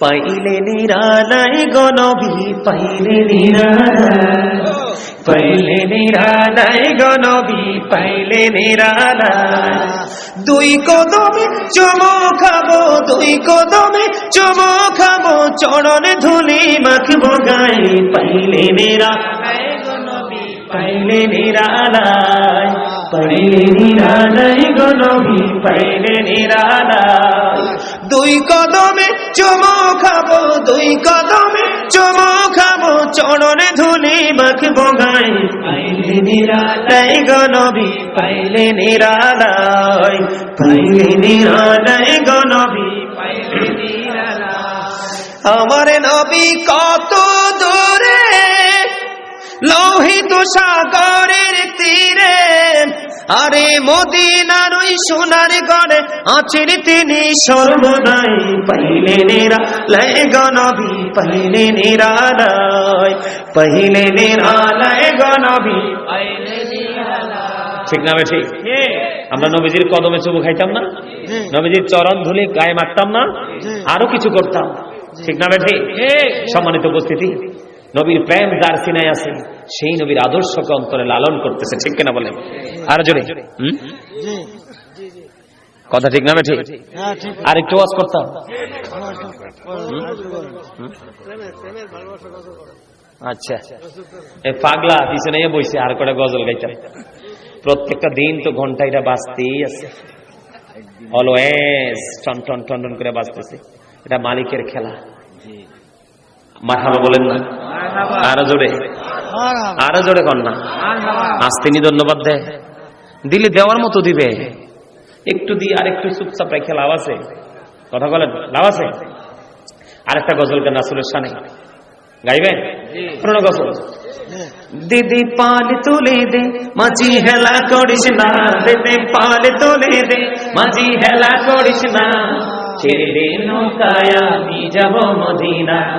পাইলে নিরালাই গনবি পাইলে নিরালাই। পাইলে নিরালাই গনবি পাইলে নিরালাই। দুই কদমে চমো খাব, দুই কদমে চমো খাব, চরণে ধুলি মাখবো গাই পাইলে গনবি পাইলে নিরালাই। পাইলে নিরালাই গনবি পাইলে নিরালাই। দুই কদমে চমো খাব, দুই কদমে চমো খাব, চরণে ধুলি মাখবো গাই পাইলে নিরালাই গনবি পাইলে নিরালাই। পাইলে নিরালাই গনবি পাইলে আমার নবী কত দূরে, লোহিত সাগরের তীরে আরে মদিনার ওই সোনার গড়ে আছেন তিনি সর্বদাই পাইলে নিরা লয় গনবি পাইলে নিরালয় পাইলে নিরালয় গনবি পাইলে ঠিক না ঠিক আমরা নবীজির কদমে চুমু খাইতাম না? নবীজির চরণ ধুলে গায়ে মারতাম না? আরও কিছু করতাম। ঠিক না ঠিক সম্মানিত উপস্থিতি। নবীর প্রেম যার সিনায় আছে, সেই নবীর আদর্শকে অন্তরে লালন করতেছে, ঠিক কিনা বলেন? আর জোরে? কথা ঠিক না ঠিক? আর একটু ওয়াজ করতাম? আচ্ছা। পাগলা, পিছনে বইছে, আর কটা গজল গাইতাম। প্রত্যেকটা দিন তো ঘণ্টা এটা বাঁচতেই আছে। অলওয়েজ টন টন টন টন করে বাঁচতেছে এটা মালিকের খেলা। মাথাবা বলেন না? আরও জোরে। আরও জোরে কর না? আজ তিনি ধন্যবাদ দেয় দিলে দেওয়ার মতো দিবে। একটু দিয়ে আর একটু চুপচাপ রেখে লাভ আছে। কথা বলেন, লাভ আছে? আরেকটা গজল গান আসলের সানে গাইবেন? পুরোনো গজল। দিদি পাল তুলে দে, মাঝি হেলা করিস না। দিদি পাল তুলে দে, মাঝি হেলা করিস না। ছেড়ে নৌকায় আমি যাব মদিনা।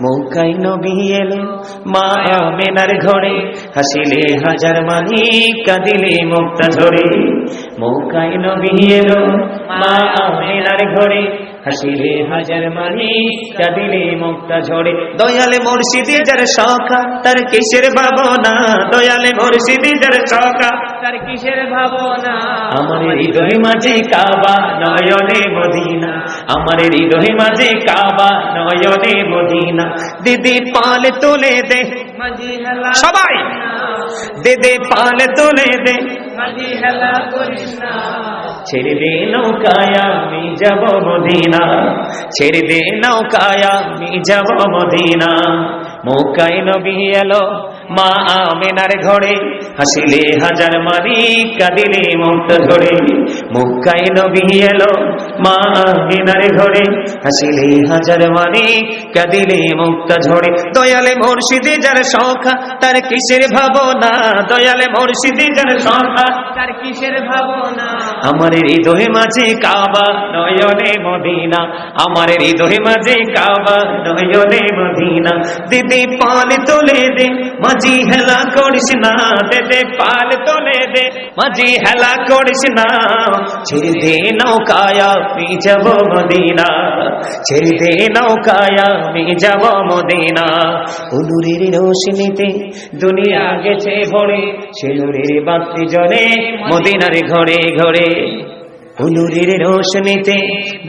মৌকাই নবী এলেন। মা মেনার ঘরে হাসিলে হাজার মানি কাঁদিলে মুক্তা ঝরে মৌকাই নবী এলো মা মেনার ঘরে হাসিলে হাজার মানি কাঁদিলে মুক্তা ঝরে। দয়ালে মুর্শিদে যার সখা তার কিসের ভাবনা? দয়ালে মুর্শিদে যার সখা তার কিসের ভাবনা? আমার হৃদয় মাঝে কাবা নয়নে মদিনা। আমার হৃদয় মাঝে কাবা নয়নে মদিনা। দিদি পাল তুলে দে। মাঝি হেলা দে পাল তুলে দে। ছেড়ে দে নৌকায় আমি যাব মদিনা। ছেড়ে দে নৌকায় আমি যাব মদিনা। মৌকায় নবী এলো মা আমেনার ঘরে। হাসিলে হাজার মারি, কাঁদিলে মুক্ত ধরে। মৌকায় নবী এলো মা আমেনার ঘরে। হাসিলে হাজার মারি, কাঁদিলে মুক্ত ঝরে। দয়ালে মুর্শিদে যার সখা তার কিসের ভাবনা? দয়ালে মুর্শিদে যার সখা তার কিসের ভাবনা? আমার হৃদয় মাঝে কাবা, নয়নে মদিনা। আমার হৃদয় মাঝে কাবা, নয়নে মদিনা। দিদি পাল তোলে দে মাঝি হেলা করিস না দিদি পাল তোলে দে। মাঝি হেলা করিস না, ছেড়ে দে নৌকায় আমি যাব মদিনা। ছেড়ে দে নৌকায় আমি যাব মদিনা। অনুরের রোশনীতে দুনিয়া গেছে ভরে সে নুরের বাতি জলে, মদিনার ঘরে ঘরে। হুনুরের রোশনীতে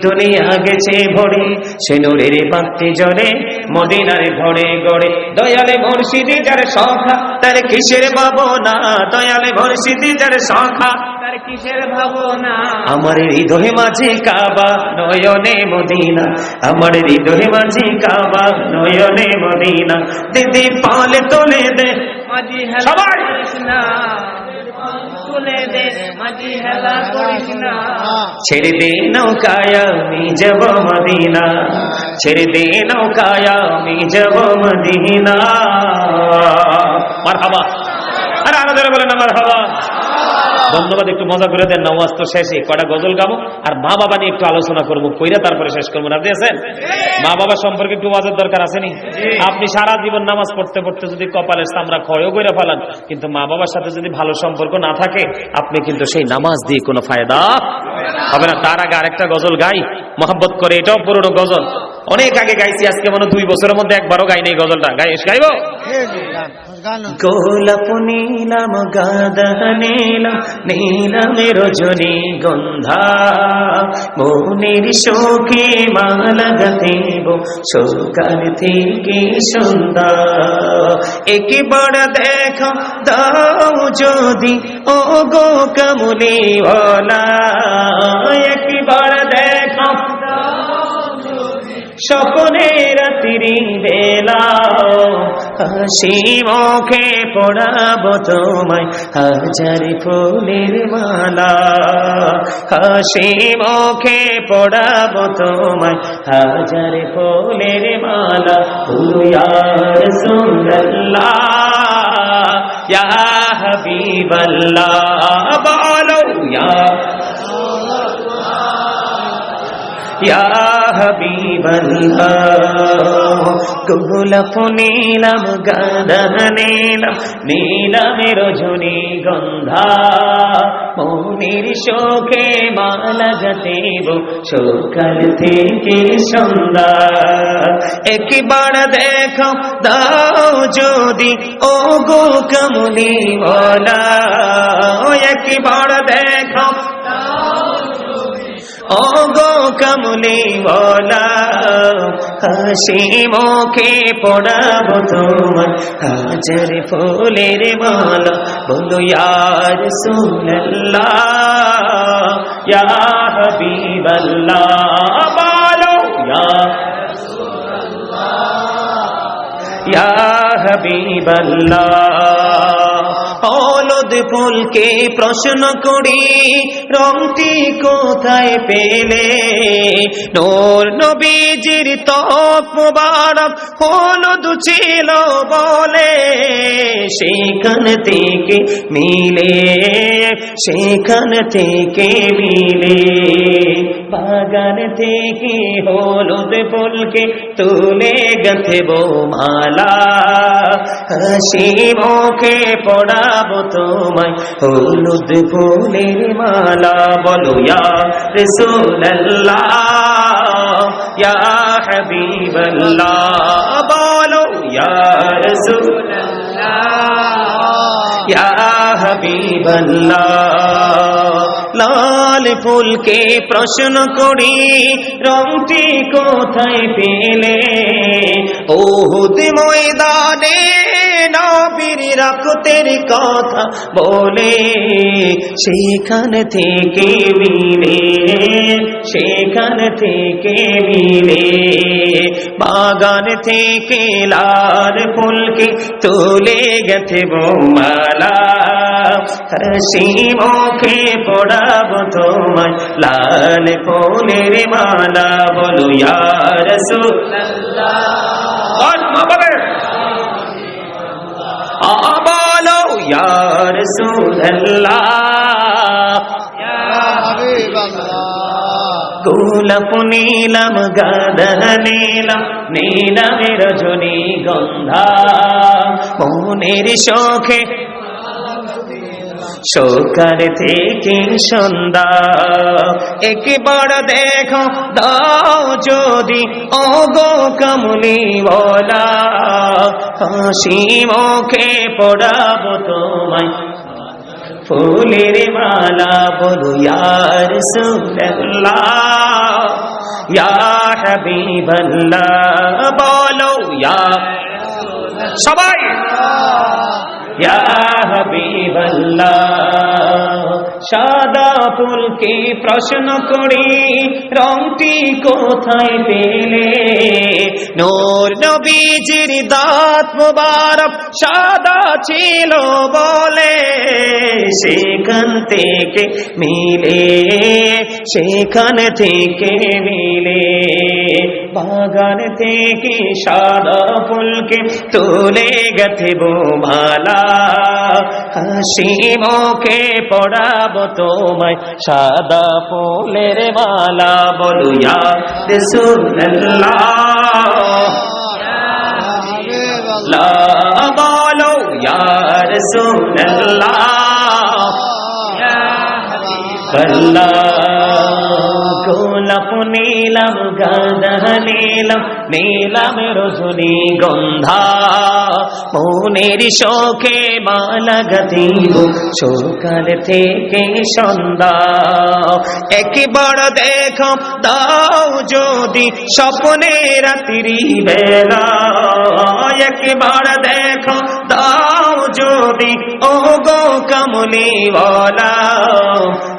দুনিয়া গেছে ভরে সে নূরের বাতি জলে মদিনার ঘরে ঘরে দয়ালে মুর্শিদি যার সখা তার কিসের ভাবনা? দয়ালে মুর্শিদি যার সখা তার কিসের ভাবনা? আমার হৃদয় মাঝে কাবা নয়নে মদিনা। আমার হৃদয় মাঝে কাবা নয়নে মদিনা। দিদি পালে তোলে দে। সবাই! ছেড়ে দে নৌকায় আমি যাব মদিনা। ছেড়ে দে নৌকায় আমি যাব মদিনা। মার হাবা আর আরও ধরে বলেন আমার হাবা ধন্যবাদ একটু মজা করে দেন নামাজ তো শেষে কটা গজল গাবো? আর মা বাবা নিয়ে একটু আলোচনা করব। কইরা তারপরে শেষ করব রাজি আছেন মা বাবা সম্পর্কে একটু ওয়াজের দরকার আসেনি আপনি সারা জীবন নামাজ পড়তে পড়তে যদি কপালের সামরা ক্ষয়ও করে ফেলান কিন্তু মা বাবার সাথে যদি ভালো সম্পর্ক না থাকে আপনি কিন্তু সেই নামাজ দিয়ে কোনো ফায়দা হবে না। তার আগে আরেকটা গজল গাই মহাব্বত করে এটাও পুরোনো গজল। অনেক আগে গাইছি আজকে মনে দুই বছরের মধ্যে একবারও গাই নেই গজলটা। গাই গাইবো? গোলাপ নীলাম, গাদা নীলাম নীলাম রজনী গন্ধা। মনের শোকে মালা গাতেব সকাল থেকে সন্ধ্যা। একবার দেখা দাও যদি ও গো কমলি একবার দেখা স্বপনে রাত্রি বেলা, হাসি মুখে পড়াবো তোমায়, হাজার ফুলের মালা, হাসি মুখে পড়াবো তোমায়, হাজার ফুলের মালা ইয়ার ইয়া হাবিবাল্লাহ, বলো ইয়া হাবিবাল্লাহ। গোলাপ নীলাম গাদা নীলাম নীলাম গন্ধা। মনির শোকে মালা গাতেব সকাল থেকে সন্ধ্যা। একবার দেখো, দাও যদি ও গো কমলি বলা একবার দেখো ও গো কমলি বলা, হাসি মুখে পড়াবো তোমার, হাজার ফুলের মালা, বলো ইয়ার সুল্লাহ ইয়া হাবিবাল্লাহ, বলো ইয়া হাবিবাল্লাহ। হলুদ ফুলকে প্রশ্ন করি, রংটি কোথায় পেলে? নোর নবীজির তপ মুবারক হলুদ ছিল বলে সেখান থেকে মিলে, সেখান থেকে মিলে। বাগান থেকে হলুদ ফুলকে তুলে গেছে মালা হাসি মুখে পড়াবো তোমায় হলুদ ফুলের মালা বলো, ইয়া রাসূলুল্লাহ, ইয়া হাবিবাল্লাহ, বলো, ইয়া রাসূলুল্লাহ লাল ফুলকে প্রশ্ন করি, রংটি কোথায় পেলে? ওহুদ ময়দানে রাখতের কথা বলে। সেখান থেকে মিলে সেখান থেকে মিলে বাগান থেকে লাল ফুলকে তুলে গেছে বৌমালা। হাসি মুখে পড়াবো তোমায়, লাল ফুলের মালা বলো ইয়ার বলো ইয়ার গোলাপ নীলাম গাদা নীলাম নীলাম রজনী গন্ধা মনের শোখে সকাল থেকে সন্ধ্যা। একবার দেখো, দাও যদি ও গো কমলি বলা। হাসি মুখে পড়াবো তোমায়। ফুলের মালা বলো, ইয়ার সুল্লাহ ইয়া বলো, ইয়া। সবাই! সাদা ফুলকে প্রশ্ন করি, রংটি কোথায় পেলে? নূর নবীজির দাঁত মুবারক সাদা ছিল বলে সেখান থেকে মিলে, সেখান থেকে মিলে। বাগান থেকে সাদা ফুলকে তুলে গেছে মালা হাসি মুখে পড়াবো তোমায় সাদা ফুলের মালা বলো রাসূলুল্লাহ। লা বলো ইয়া রাসূলুল্লাহ গোলাপ নীলাম গাঁদা নীলাম নীলাম গন্ধা। মনের শোকে মালা সকাল থেকে সন্ধ্যা। একবার দেখো, দাও যদি স্বপ্নে রাত্রি বেলা। একবার দেখো, দাও যদি, ও গো কমলি বলা,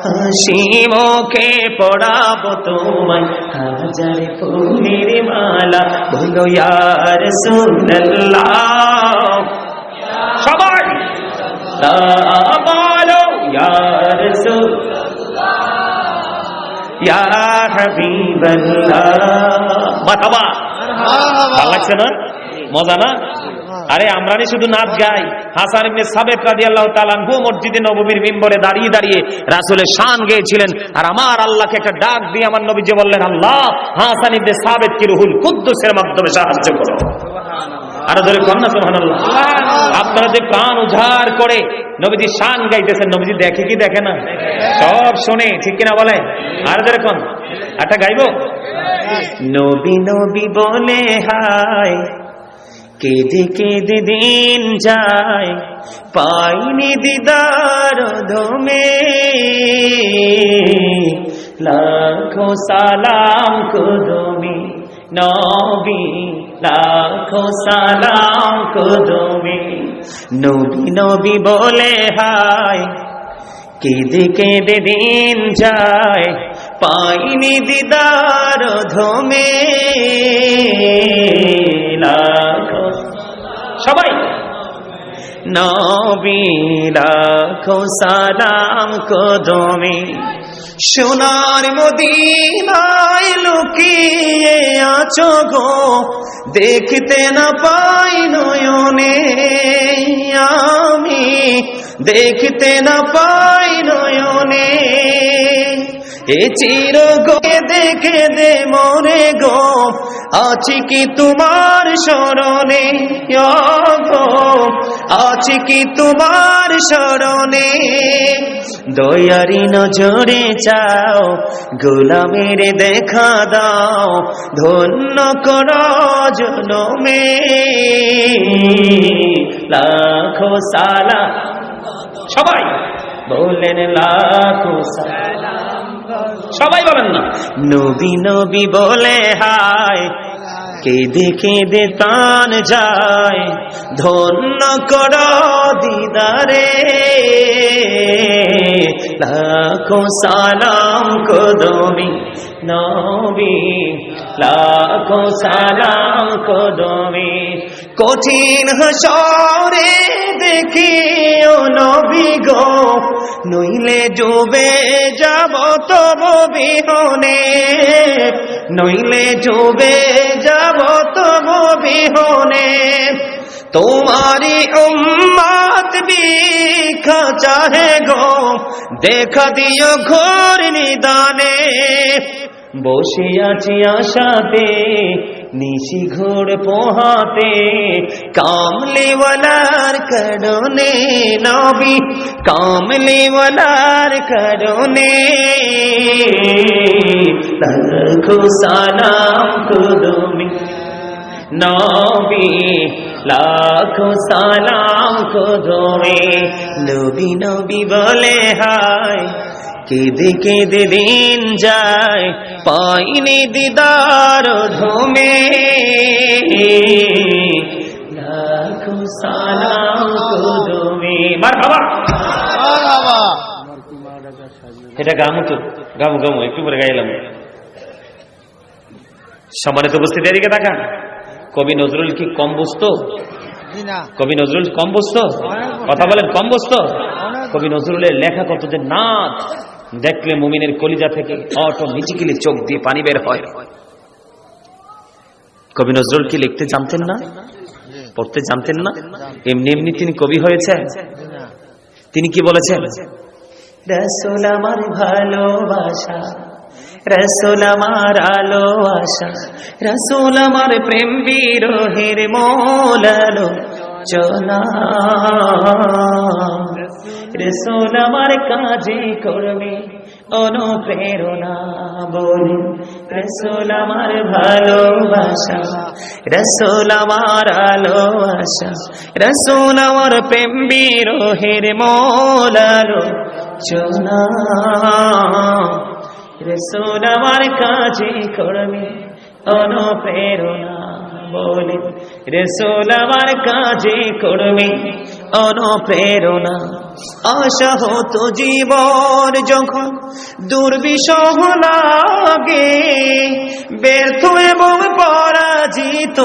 হাসি মুখে পড়াবো তোমায়। হাজার ফুলের মালা বলো ইয়ার সুন্নাল্লাহ সবাই! বলো ইয়ার ইয়া হাবিবাল্লাহ মাতাবা। ভালো লাগছে না? মজা না? আরে আমরা শুধু নাচ গাই। হাসান ইবনে সাবেত রাদিয়াল্লাহু তাআলা আনহু মসজিদে নববীর মিম্বরে দাঁড়িয়ে দাঁড়িয়ে রাসূলের শান গেয়েছিলেন। আর আমার আল্লাহকে একটা ডাক দিয়ে আমার নবী যে বললেন আল্লাহ হাসান ইবনে সাবেত কি রুহুল কুদ্দুসের মাধ্যমে সাহায্য করো। আরও ধরে কন্যা সুবহানাল্লাহ। আপনারা যে প্রাণ উজাড় করে নবীজি শান গাইতেছেন নবীজি দেখে কি দেখে না? সব শুনে ঠিক কিনা বলে আর ধরে কোন। একটা গাইবো? নবী নবী বলে হায় কেঁদে কেঁদে দিন যায়, পাইনি দিদার ধমে। লাখো সালাম কুদুমি নবী, লাখো সালাম কুদুমি নবী নবী বলে হায়, কেঁদে কেঁদে দিন যায়, পাইনি দিদার ধমে। লাখো সবাই। নবী লাখো সালাম কদমে সোনার মদিনায় লুকিয়ে আছো গো। দেখতে না পাই নয়নে। আমি দেখতে না পাই নয়নে। এ চির গে দেখে দে মরে গো। আছি কি তোমার স্মরণে গো? আছি কি তোমার স্মরণে? দয়ারি নজরে চাও, গোলামের দেখা দাও। ধন্য কর জনমে। লাখো সালা। সবাই বললেন লাখো সালা। সবাই বলেন না। নবী নবী বলে, হায়, কেঁদে কেঁদে তান যায়। ধন্য কর দিদারে, লাখো সালাম কদমি নবী, লাখো সালাম কদমি। কঠিন হসরে দেখি ও নবী গো, নইলে ডুবে যাব তব বিহনে। নইলে ডুবে যাব তব বিহনে। তোমারি উম্মাত বিখা চাহে গো, দেখা দিও ঘোর নিদানে। বসে আছি আশাতে নিশি ঘোর পোহাতে কামলিওয়ালার করণে নবী কামলিওয়ালার করণে লাখো সালাম কুদুমি নবী লাখো সালাম কুদুমি নবী নবী বলে হায় কেঁদে কেঁদে দিন যায় পাইনি দিদার ধুমে। লাখো সালাম কুদুমি মার বাবা। এটা গামু তো। গামু গামু একটু পরে গাইলাম। সম্মানিত উপস্থিতি এদিকে তাকান। কবি নজরুল কি কম বুঝতো কবি নজরুল কম বুঝতো কথা বলেন কম বুঝতো কবি নজরুলের লেখা কত যে নাচ। দেখলে মুমিনের কলিজা থেকে অটোমেটিক্যালি চোখ দিয়ে পানি বের হয়। কবি নজরুল কি লিখতে জানতেন না? পড়তে জানতেন না? এমনি এমনি তিনি কবি হয়েছেন। তিনি কি বলেছেন? রসুল আমার ভালোবাসা, রসুল আমার আলো আশা রসুল আমার প্রেম বিরোহের মোলালো চলা রসুল আমার কাজে করবে অনুপ্রেরণা বলি। রসুল আমার ভালোবাসা, রসুল আমার আলো আশা রসুল আমার প্রেম বিরোহের মোলালো চলা রসুল আমার কাজে করবে অনুপ্রেরণা বলে, রসুল আমার কাজে করবে অনুপ্রেরণা। আশা হতো জীবন যখন দুর্বিষহ লাগে, ব্যর্থ এবং পরাজিত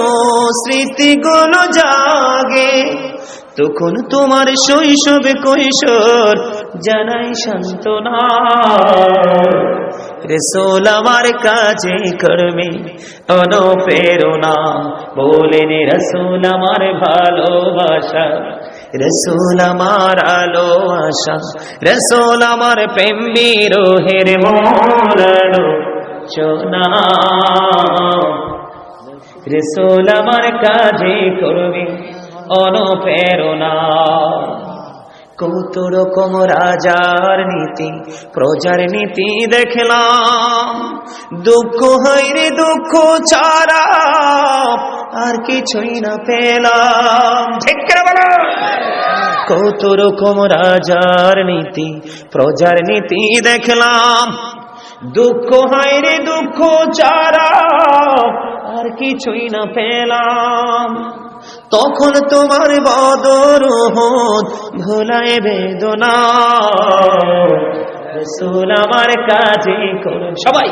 স্মৃতিগুলো জাগে। তখন তোমার শৈশব কৈশোর জানাই সান্ত্বনা। রেসোল আমার কাজে কর্মে অনুপ্রেরণা বলেন রসুল আমার ভালোবাসা, রসুল আমার আলো আশা, রসুল আমার প্রেম বিরোহের মোলানো চোনা। রসুল আমার কাজে করবে অনুপ্রেরণা কত রকম রাজার নীতি, প্রজার নীতি দেখলাম। দুঃখ হইরে দুঃখ ছাড়া, আর কিছুই না পেলাম। কত রকম রাজার নীতি, প্রজার নীতি দেখলাম। দুঃখ হাইরে দুঃখ চারা আর কিছুই না পেলাম। তখন তোমার বদর ভোলায় বেদনা। রসুল আমার কাজে করুন। সবাই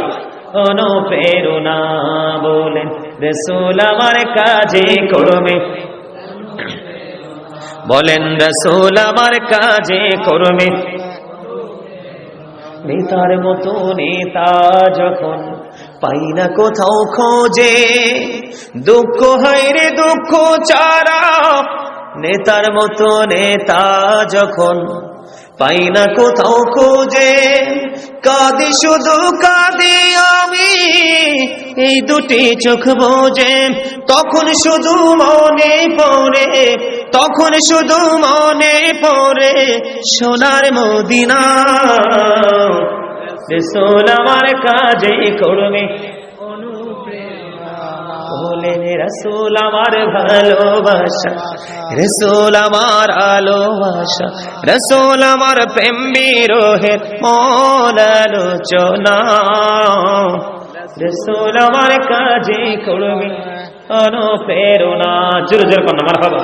অনুপ্রেরণা বলেন, রসুল আমার কাজে করবে বলেন, রসুল আমার কাজে করবে নেতার মতো নেতা যখন পাই না কোথাও খোঁজে। দুঃখ হয় রে দুঃখ চারা নেতার মতো নেতা যখন পাই না কোথাও খোঁজে। কাঁদি শুধু কাঁদি আমি, এই দুটি চোখ বোঝে। তখন শুধু মনে পড়ে, তখন শুধু মনে পড়ে সোনার মদিনা। রসোল আমার কাজে করবে। বলেন রসুল আমার ভালোবাসা রসুল আমার আলোবাসা রসুল আমার প্রেম বিরোহের মলালোচনা রসুল আমার কাজে করবে অনুপ্রেরণা। জোর জোর কন্যা আমার বাবা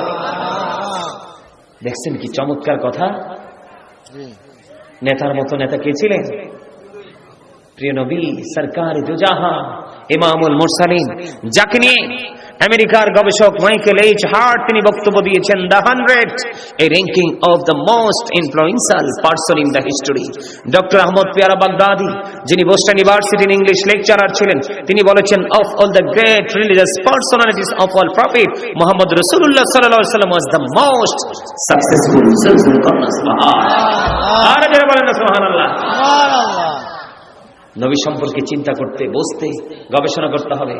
দেখছেন কি চমৎকার কথা? নেতার মতো নেতা কে ছিলেন? প্রিয় নবী সরকার দুজাহা ইমামুল মুরসালিন যাকে নিয়ে আমেরিকার গবেষক মাইকেল এইচ হার্ট তিনি বক্তব্য দিয়েছেন the hundred a ranking of the most influential person in the history doctor Ahmad Piyara Baghdadi যিনি বোস্টন ইউনিভার্সিটির ইংলিশ লেকচারার ছিলেন তিনি বলেছেন of all the great religious personalities of all prophet Muhammad রসুল্লাহ সাল্লাহ সাল্লাম ওয়াজ দ্য মোস্ট সাকসেসফুল আর যারা বলেন সুবহানাল্লাহ। নবী সম্পর্কে চিন্তা করতে বসতে গবেষণা করতে হবে।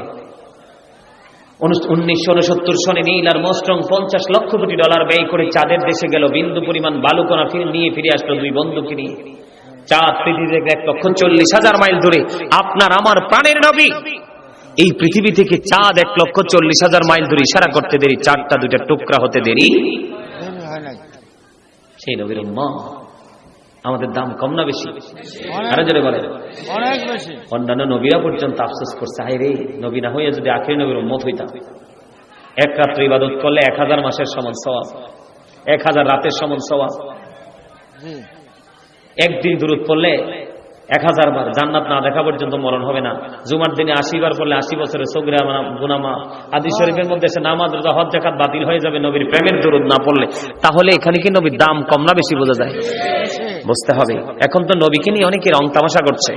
উনিশশো উনসত্তর সনে নীল আর মোস্ট্রং পঞ্চাশ লক্ষ কোটি ডলার ব্যয় করে চাঁদের দেশে গেল বিন্দু পরিমাণ বালুকণা ফিরে নিয়ে ফিরে আসলো দুই বন্ধুকে নিয়ে। চাঁদ পৃথিবী থেকে এক লক্ষ চল্লিশ হাজার মাইল দূরে। আপনার আমার প্রাণের নবী! এই পৃথিবী থেকে চাঁদ এক লক্ষ চল্লিশ হাজার মাইল দূরে ইশারা করতে দেরি চারটা দুইটা টুকরা হতে দেরি। সেই নবীর মা আমাদের দাম কম না বেশি? আরও জোরে বলে অন্যান্য নবীরা পর্যন্ত আফসোস করছে হাই রে নবী না হইয়া যদি আখের নবীর উম্মত হইতাম। এক রাত্র ইবাদত করলে এক হাজার মাসের সমান সওয়াব এক হাজার রাতের সমান সওয়াব। একদিন দূরত পড়লে এক হাজার বার জান্নাত না দেখা পর্যন্ত মরণ হবে না। জুমার দিনে আশি বার পড়লে আশি বছরের সগরা গুনামা। আদি শরীফের মধ্যে সে নামাজ রোজা হজ জাকাত বাতিল হয়ে যাবে নবীর প্রেমের দূরত না পড়লে। তাহলে এখানে কি নবীর দাম কম না বেশি বোঝা যায়? বুঝতে হবে। এখন তো নবীকে নিয়ে অনেকে রং তামাশা করছে।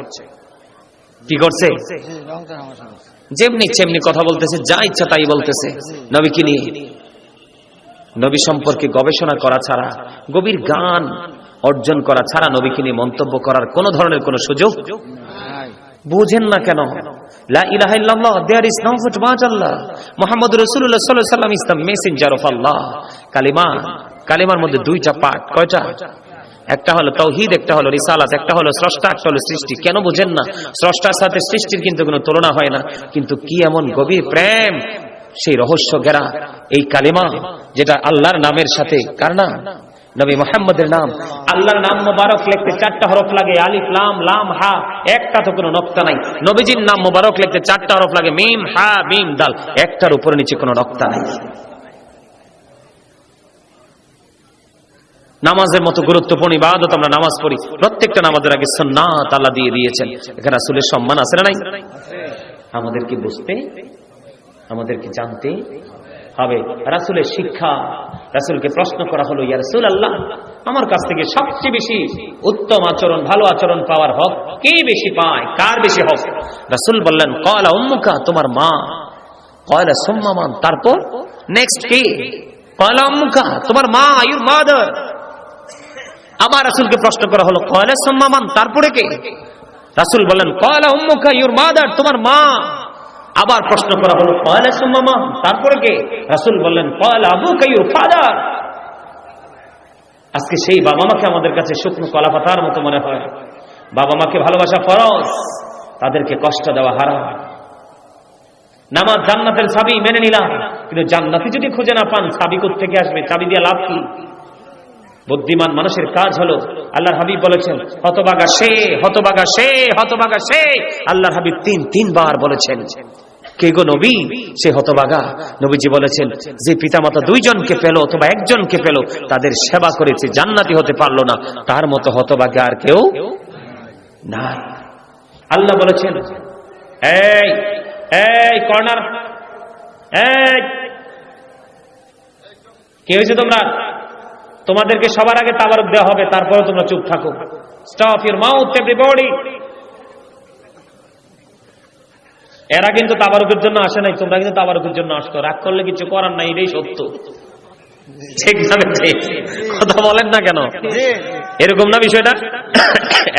কি করছে? যেমনি চেমনি কথা বলতেছে, যা ইচ্ছা তাই বলতেছে। নবী কি নিয়ে। নবী সম্পর্কে গবেষণা করা ছাড়া, গভীর গান অর্জন করা ছাড়া নবীকে নিয়ে মন্তব্য করার কোন ধরনের কোন সুযোগ বুঝেন না কেন? কালিমা, কালিমার মধ্যে দুইটা পার্ট কয়টা? একটা হলো তৌহিদ, একটা হলো রিসালাত, একটা হলো স্রষ্টা, একটা হলো সৃষ্টি। কেন বুঝেন না? স্রষ্টার সাথে সৃষ্টির কিন্তু কোনো তুলনা হয় না। কিন্তু কি এমন গভীর প্রেম? সেই রহস্য গেরা, এই কালিমা যেটা আল্লাহর নামের সাথে, কার নাম? নবী মোহাম্মদের নাম। আল্লাহর নাম মোবারক লিখতে চারটা হরফ লাগে, আলিফ, লাম লাম, হা, একটা তো কোনো নক্তা নাই। নবীজির নাম মোবারক লিখতে চারটা হরফ লাগে, মিম, হা, মিম, দাল, একটার উপর নিচে কোনো নক্তা নাই। নামাজের মতো গুরুত্বপূর্ণ ইবাদত আমরা নামাজ পড়ি। প্রত্যেকটা নামাজের আগে সুন্নাত আল্লাহ দিয়ে দিয়েছেন। এখানে রাসূলের সম্মান আছে না নাই? আমাদেরকে বুঝতে, আমাদেরকে জানতে হবে। রাসূলের শিক্ষা, রাসূলকে প্রশ্ন করা হলো, ইয়া রাসূল আল্লাহ আমার কাছ থেকে সবচেয়ে বেশি উত্তম আচরণ, ভালো আচরণ পাওয়ার হক কে বেশি পায়? কার বেশি হক? রাসুল বললেন কয়লা উম্মুকা, তোমার মা। কয়লা সুম্মামান তারপর? নেক্সট কে? কয়লা উম্মুকা, তোমার মা ইউর মাদার আবার রাসূলকে প্রশ্ন করা হলো, কয়লা সুম্মামান, তারপরে কে? রাসূল বললেন, কয়লা উম্মুকা, ইউর মাদার, তোমার মা। আবার প্রশ্ন করা হলো, কয়লা সুম্মামা তারপরে কে? রাসূল বললেন, কয়লা আবুকা, ইউর ফাদার। আজকে সেই বাবা মাকে আমাদের কাছে শুকনো কলা পাতার মতো মনে হয়। বাবা মাকে ভালোবাসা ফরজ, তাদেরকে কষ্ট দেওয়া হারা নামাজ জান্নাতের চাবি মেনে নিলাম, কিন্তু জান্নাতি যদি খুঁজে না পান, চাবি থেকে আসবে? চাবি দিয়ে লাভ কি? বুদ্ধিমান মানুষের কাজ হলো আল্লাহর হাবিব বলেছেন হতবাগা সে হতবাগা সে হতবাগা সে। আল্লাহর হাবিব তিন, তিনবার বলেছেন, কে গো নবী? সে হতবাগা নবীজি বলেছেন, যে পিতামাতা দুইজনকে পেল অথবা একজনকে পেল, তাদের সেবা করেছে, জান্নাতি হতে পারল না। তার মতো হতবাগা আর কেউ নাই। আল্লাহ বলেছেন, এই এই কর্নার, এই, কে হয়েছে তোমরা? তোমাদেরকে সবার আগে তাবারক দেওয়া হবে তারপরে তোমরা চুপ থাকো। স্টপ ইউর মাউথ এভরিবডি এরা কিন্তু তাবারকের জন্য আসে নাই, তোমরা কিন্তু তাবারকের জন্য আসতো। রাগ করলে কিছু করার নাই, এটাই সত্য? কথা বলেন না কেন? এরকম না বিষয়টা?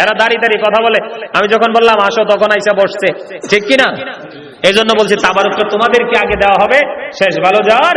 এরা দাঁড়িয়ে দাঁড়িয়ে কথা বলে। আমি যখন বললাম, আসো, তখন আইসা বসছে। ঠিক কিনা? এই জন্য বলছি, তাবারকটা তোমাদেরকে আগে দেওয়া হবে। শেষ, ভালো যাওয়ার।